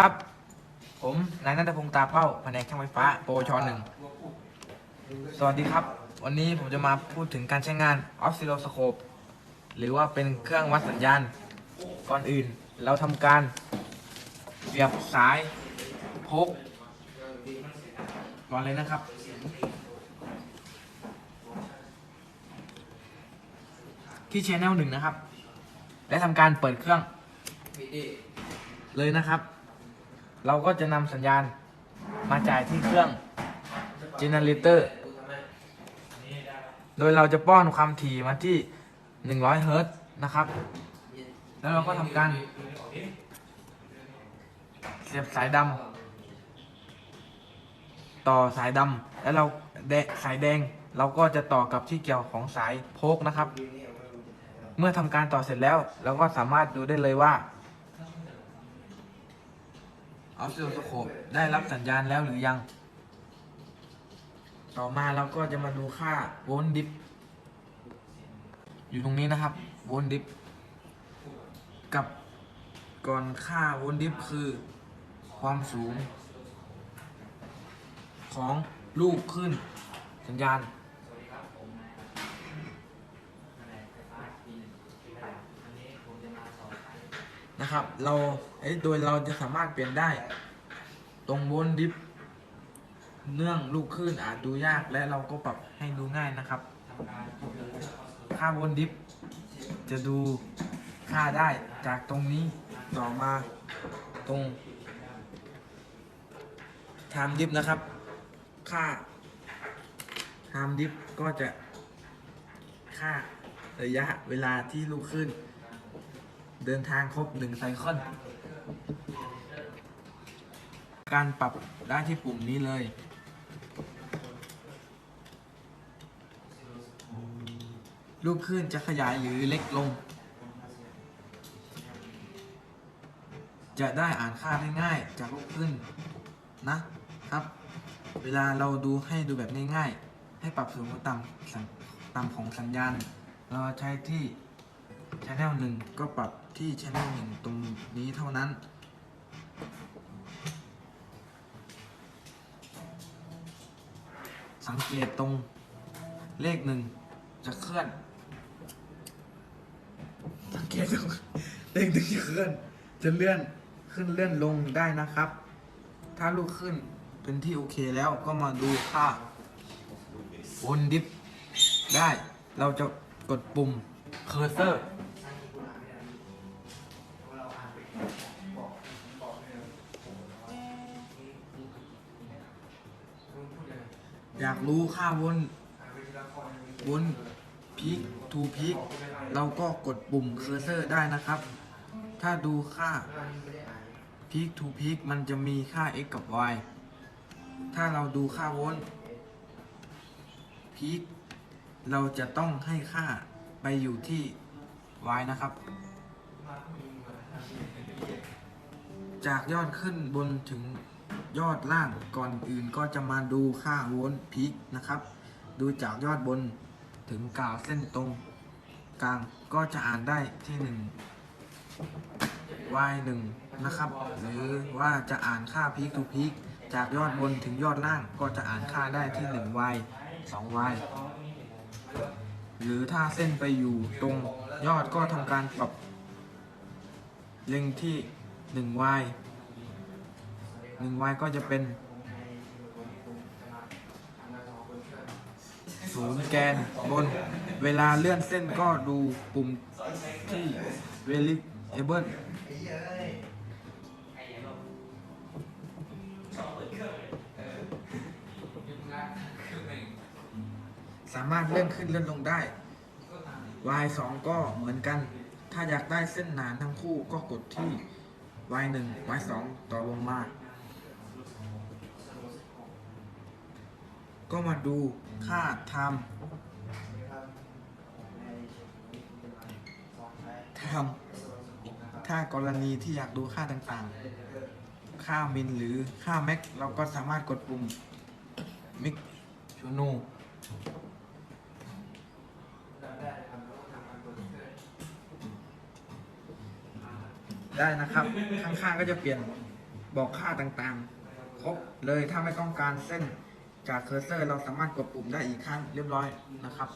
ครับ ผมนายนัทพงศ์ตาเป้าแผนกช่างไฟฟ้าโปรชหนึ่งสวัสดีครับ วันนี้ผมจะมาพูดถึงการใช้งานออสซิโลสโคปหรือว่าเป็นเครื่องวัดสัญญาณ ก่อนอื่นเราทำการเสียบสายพกก่อนเลยนะครับ ที่ชแนลหนึ่งนะครับ และทำการเปิดเครื่องเลยนะครับ เราก็จะนำสัญญาณมาจ่ายที่เครื่อง generator โดยเราจะป้อนความถี่มาที่ 100เฮิรตนะครับ แล้วเราก็ทำการ เสียบสายดำต่อสายดำแล้วเราแดสายแดงเราก็จะต่อกับที่เกี่ยวของสายโพกนะครับ เมื่อทำการต่อเสร็จแล้ว เราก็สามารถดูได้เลยว่า ออสซิลโสโคปได้รับสัญญาณแล้วหรือยัง ต่อมาเราก็จะมาดูค่าโวลต์ดิฟอยู่ตรงนี้นะครับโวลต์ดิฟกับก่อนค่าโวลต์ดิฟคือความสูง ของลูกขึ้นสัญญาณ นะครับ เราโดยเราจะสามารถเปลี่ยนได้ ตรงโวลต์ดิฟเนื่องลูกคลื่นอาจดูยากและเราก็ปรับให้ดูง่ายนะครับ ค่าโวลต์ดิฟจะดูค่าได้จากตรงนี้ต่อมาตรงไทม์ดิฟนะครับ ค่าไทม์ดิฟก็จะค่าระยะเวลาที่ลูกคลื่น เดินทางครบหนึ่งไซเคิลการปรับได้ที่ปุ่มนี้เลยลูกคลื่นจะขยายหรือเล็กลง จะได้อ่านค่าได้ง่ายจากลูกคลื่นนะครับ เวลาเราดูให้ดูแบบง่ายๆ ให้ปรับสูงกับต่ำต่ำของสัญญาณ เราใช้ที่ channel หนึ่งก็ปรับที่ channel หนึ่งตรงนี้เท่านั้น สังเกตตรงเลขหนึ่งจะเคลื่อน สังเกตตรงเลขหนึ่งจะเคลื่อน จะเลื่อนขึ้นเลื่อนลงได้นะครับ ถ้าลูกขึ้นเป็นที่โอเคแล้วก็มาดูค่าวนดิฟได้ เราจะกดปุ่มเคอร์เซอร์ากรู้ค่าวนวนพีคทูพีคเราก็กดปุ่มเคอร์เซอร์ได้นะครับ ถ้าดูค่าพีคทูพีคมันจะมีค่า x กับ y ถ้าเราดูค่าวนพีคเราจะต้องให้ค่าไปอยู่ที่ y นะครับ จากยอดขึ้นบนถึง ยอดล่างก่อนอื่นก็จะมาดูค่าโวลต์พีคนะครับ ดูจากยอดบนถึงกาวเส้นตรงกลางก็จะอ่านได้ที่ 1 y 1นะครับ หรือว่าจะอ่านค่าพีคทูพีคจากยอดบนถึงยอดล่างก็จะอ่านค่าได้ที่ 1 y 2 y หรือถ้าเส้นไปอยู่ตรงยอดก็ทำการปรับเล็งที่ 1y 1y ก็จะเป็นศูนย์แกนบนเวลาเลื่อนเส้นก็ดูปุ่มที่ variable สามารถเลื่อนขึ้นเลื่อนลงได้ y 2ก็เหมือนกัน ถ้าอยากได้เส้นหนานทั้งคู่ก็กดที่ y 1 y 2ต่อลงมา ก็มาดูค่า time time ถ้ากรณีที่อยากดูค่าต่างๆ ค่ามินหรือค่าแม็ก เราก็สามารถกดปุ่มมิกชูนูได้นะครับ ข้างๆก็จะเปลี่ยนบอกค่าต่างๆ ครบเลยถ้าไม่ต้องการเส้น จากเคอร์เซอร์เราสามารถกดปุ่มได้อีกครั้งเรียบร้อยนะครับ